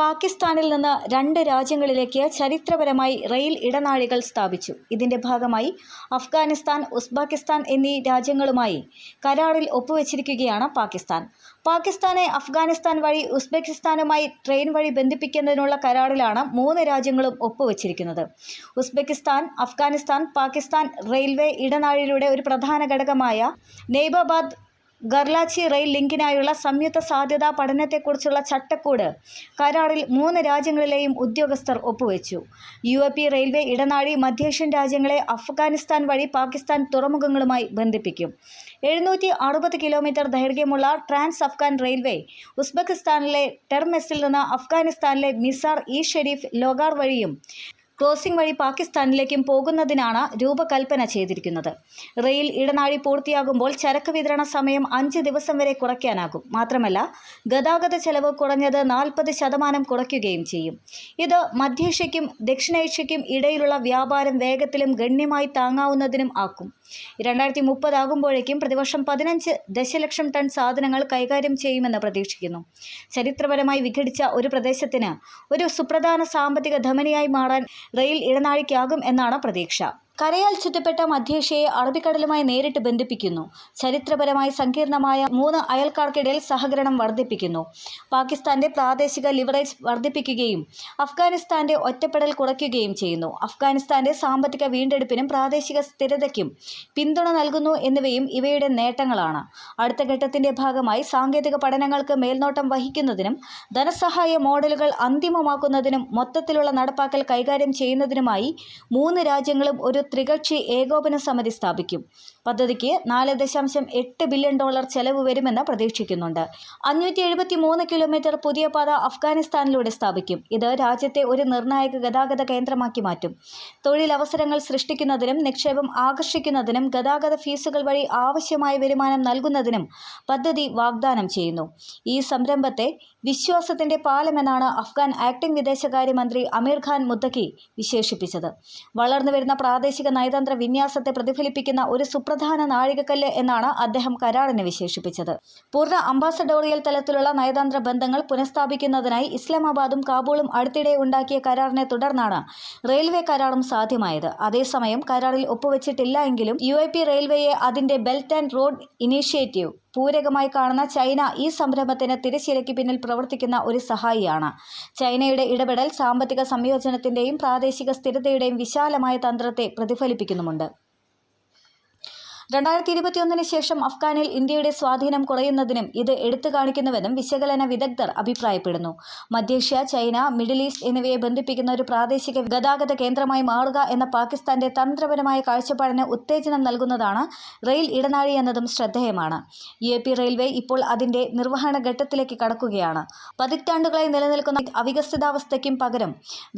പാകിസ്ഥാനിൽ നിന്ന് രണ്ട് രാജ്യങ്ങളിലേക്ക് ചരിത്രപരമായി റെയിൽ ഇടനാഴികൾ സ്ഥാപിച്ചു. ഇതിന്റെ ഭാഗമായി അഫ്ഗാനിസ്ഥാൻ ഉസ്ബാക്കിസ്ഥാൻ എന്നീ രാജ്യങ്ങളുമായി കരാറിൽ ഒപ്പുവെച്ചിരിക്കുകയാണ് പാകിസ്ഥാൻ. പാകിസ്ഥാനെ അഫ്ഗാനിസ്ഥാൻ വഴി ഉസ്ബെക്കിസ്ഥാനുമായി ട്രെയിൻ വഴി ബന്ധിപ്പിക്കുന്നതിനുള്ള കരാറിലാണ് മൂന്ന് രാജ്യങ്ങളും ഒപ്പുവെച്ചിരിക്കുന്നത്. ഉസ്ബെക്കിസ്ഥാൻ അഫ്ഗാനിസ്ഥാൻ പാകിസ്ഥാൻ റെയിൽവേ ഇടനാഴിയുടെ ഒരു പ്രധാന ഘടകമായ നെയ്ബാബാദ് ഗർലാച്ചി റെയിൽ ലിങ്കിനായുള്ള സംയുക്ത സാധ്യതാ പഠനത്തെക്കുറിച്ചുള്ള ചട്ടക്കൂട് കരാറിൽ മൂന്ന് രാജ്യങ്ങളിലെയും ഉദ്യോഗസ്ഥർ ഒപ്പുവെച്ചു. യു എ പി റെയിൽവേ ഇടനാഴി മധ്യേഷ്യൻ രാജ്യങ്ങളെ അഫ്ഗാനിസ്ഥാൻ വഴി പാകിസ്ഥാൻ തുറമുഖങ്ങളുമായി ബന്ധിപ്പിക്കും. എഴുന്നൂറ്റി അറുപത് കിലോമീറ്റർ ദൈർഘ്യമുള്ള ട്രാൻസ് അഫ്ഗാൻ റെയിൽവേ ഉസ്ബെക്കിസ്ഥാനിലെ ടെർമെസിൽ നിന്ന് അഫ്ഗാനിസ്ഥാനിലെ മിസാർ ഇ ഷെരീഫ് ലോഗാർ വഴിയും ക്രോസിംഗ് വഴി പാകിസ്ഥാനിലേക്കും പോകുന്നതിനാണ് രൂപകൽപ്പന ചെയ്തിരിക്കുന്നത്. റെയിൽ ഇടനാഴി പൂർത്തിയാകുമ്പോൾ ചരക്ക് വിതരണ സമയം അഞ്ച് ദിവസം വരെ കുറയ്ക്കാനാകും. മാത്രമല്ല ഗതാഗത ചെലവ് കുറഞ്ഞത് നാൽപ്പത് ശതമാനം കുറയ്ക്കുകയും ചെയ്യും. ഇത് മധ്യേഷ്യയ്ക്കും ദക്ഷിണേഷ്യയ്ക്കും ഇടയിലുള്ള വ്യാപാരം വേഗത്തിലും ഗണ്യമായി താങ്ങാവുന്നതിനും ആക്കും. രണ്ടായിരത്തി മുപ്പതാകുമ്പോഴേക്കും പ്രതിവർഷം പതിനഞ്ച് ദശലക്ഷം ടൺ സാധനങ്ങൾ കൈകാര്യം ചെയ്യുമെന്ന് പ്രതീക്ഷിക്കുന്നു. ചരിത്രപരമായി വിഘടിച്ച ഒരു പ്രദേശത്തിന് ഒരു സുപ്രധാന സാമ്പത്തിക ധമനിയായി മാറാൻ റെയിൽ ഇടനാഴിക്കാകും എന്നാണ് പ്രതീക്ഷ കരയാൽ ചുറ്റപ്പെട്ട മധ്യേഷ്യയെ അറബിക്കടലുമായി നേരിട്ട് ബന്ധിപ്പിക്കുന്നു. ചരിത്രപരമായി സങ്കീർണമായ മൂന്ന് അയൽക്കാർക്കിടയിൽ സഹകരണം വർദ്ധിപ്പിക്കുന്നു. പാകിസ്ഥാന്റെ പ്രാദേശിക ലിവറേജ് വർദ്ധിപ്പിക്കുകയും അഫ്ഗാനിസ്ഥാന്റെ ഒറ്റപ്പെടൽ കുറയ്ക്കുകയും ചെയ്യുന്നു. അഫ്ഗാനിസ്ഥാന്റെ സാമ്പത്തിക വീണ്ടെടുപ്പിനും പ്രാദേശിക സ്ഥിരതയ്ക്കും പിന്തുണ നൽകുന്നു എന്നിവയും ഇവയുടെ നേട്ടങ്ങളാണ്. അടുത്ത ഘട്ടത്തിന്റെ ഭാഗമായി സാങ്കേതിക പഠനങ്ങൾക്ക് മേൽനോട്ടം വഹിക്കുന്നതിനും ധനസഹായ മോഡലുകൾ അന്തിമമാക്കുന്നതിനും മൊത്തത്തിലുള്ള നടപ്പാക്കൽ കൈകാര്യം ചെയ്യുന്നതിനുമായി മൂന്ന് രാജ്യങ്ങളും ഒരു ത്രികക്ഷി ഏകോപന സമിതി സ്ഥാപിക്കും പദ്ധതിക്ക് നാല് ദശാംശം എട്ട് ബില്യൺ ഡോളർ ചെലവ് വരുമെന്ന് പ്രതീക്ഷിക്കുന്നുണ്ട്. അഞ്ഞൂറ്റി എഴുപത്തി മൂന്ന് കിലോമീറ്റർ പുതിയ പാത അഫ്ഗാനിസ്ഥാനിലൂടെ സ്ഥാപിക്കും. ഇത് രാജ്യത്തെ ഒരു നിർണായക ഗതാഗത കേന്ദ്രമാക്കി മാറ്റും. തൊഴിലവസരങ്ങൾ സൃഷ്ടിക്കുന്നതിനും നിക്ഷേപം ആകർഷിക്കുന്നതിനും ഗതാഗത ഫീസുകൾ വഴി ആവശ്യമായ വരുമാനം നൽകുന്നതിനും പദ്ധതി വാഗ്ദാനം ചെയ്യുന്നു. ഈ സംരംഭത്തെ വിശ്വാസത്തിന്റെ പാലമെന്നാണ് അഫ്ഗാൻ ആക്ടിംഗ് വിദേശകാര്യമന്ത്രി അമീർ ഖാൻ മുദ്ദക്കി വിശേഷിപ്പിച്ചത്. വളർന്നുവരുന്ന പ്രാദേശിക നയതന്ത്ര വിന്യാസത്തെ പ്രതിഫലിപ്പിക്കുന്ന ഒരു സുപ്രധാന നാഴികക്കല്ല് എന്നാണ് അദ്ദേഹം കരാറിനെ വിശേഷിപ്പിച്ചത്. പൂർണ അംബാസഡോറിയൽ തലത്തിലുള്ള നയതന്ത്ര ബന്ധങ്ങൾ പുനഃസ്ഥാപിക്കുന്നതിനായി ഇസ്ലാമാബാദും കാബൂളും അടുത്തിടെ ഉണ്ടാക്കിയ കരാറിനെ തുടർന്നാണ് റെയിൽവേ കരാറും സാധ്യമായത്. അതേസമയം കരാറിൽ ഒപ്പുവെച്ചിട്ടില്ല എങ്കിലും യു റെയിൽവേയെ അതിന്റെ ബെൽറ്റ് ആൻഡ് റോഡ് ഇനീഷ്യേറ്റീവ് പൂരകമായി കാണുന്ന ചൈന ഈ സംരംഭത്തിന് തിരശ്ശീലയ്ക്ക് പിന്നിൽ പ്രവർത്തിക്കുന്ന ഒരു സഹായിയാണ്. ചൈനയുടെ ഇടപെടൽ സാമ്പത്തിക സംയോജനത്തിന്റെയും പ്രാദേശിക സ്ഥിരതയുടെയും വിശാലമായ തന്ത്രത്തെ പ്രതിഫലിപ്പിക്കുന്നുമുണ്ട്. രണ്ടായിരത്തി ഇരുപത്തിയൊന്നിന് ശേഷം അഫ്ഗാനിൽ ഇന്ത്യയുടെ സ്വാധീനം കുറയുന്നതിനും ഇത് എടുത്തു കാണിക്കുന്നുവെന്നും വിശകലന വിദഗ്ധർ അഭിപ്രായപ്പെടുന്നു. മധ്യേഷ്യ ചൈന മിഡിൽ ഈസ്റ്റ് എന്നിവയെ ബന്ധിപ്പിക്കുന്ന ഒരു പ്രാദേശിക ഗതാഗത കേന്ദ്രമായി മാറുക എന്ന പാകിസ്ഥാന്റെ തന്ത്രപരമായ കാഴ്ചപ്പാടിന് ഉത്തേജനം നൽകുന്നതാണ് റെയിൽ ഇടനാഴി എന്നതും ശ്രദ്ധേയമാണ്. യു പി റെയിൽവേ ഇപ്പോൾ അതിന്റെ നിർവഹണ ഘട്ടത്തിലേക്ക് കടക്കുകയാണ്. പതിറ്റാണ്ടുകളായി നിലനിൽക്കുന്ന അവികസിതാവസ്ഥയ്ക്കും പകരം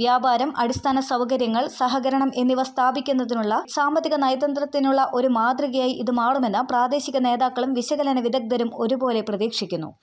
വ്യാപാരം അടിസ്ഥാന സൗകര്യങ്ങൾ സഹകരണം എന്നിവ സ്ഥാപിക്കുന്നതിനുള്ള സാമ്പത്തിക നയതന്ത്രത്തിനുള്ള ഒരു മാതൃകയായി ഇത് മാറുമെന്ന് പ്രാദേശിക നേതാക്കളും വിശകലന വിദഗ്ധരും ഒരുപോലെ പ്രതീക്ഷിക്കുന്നു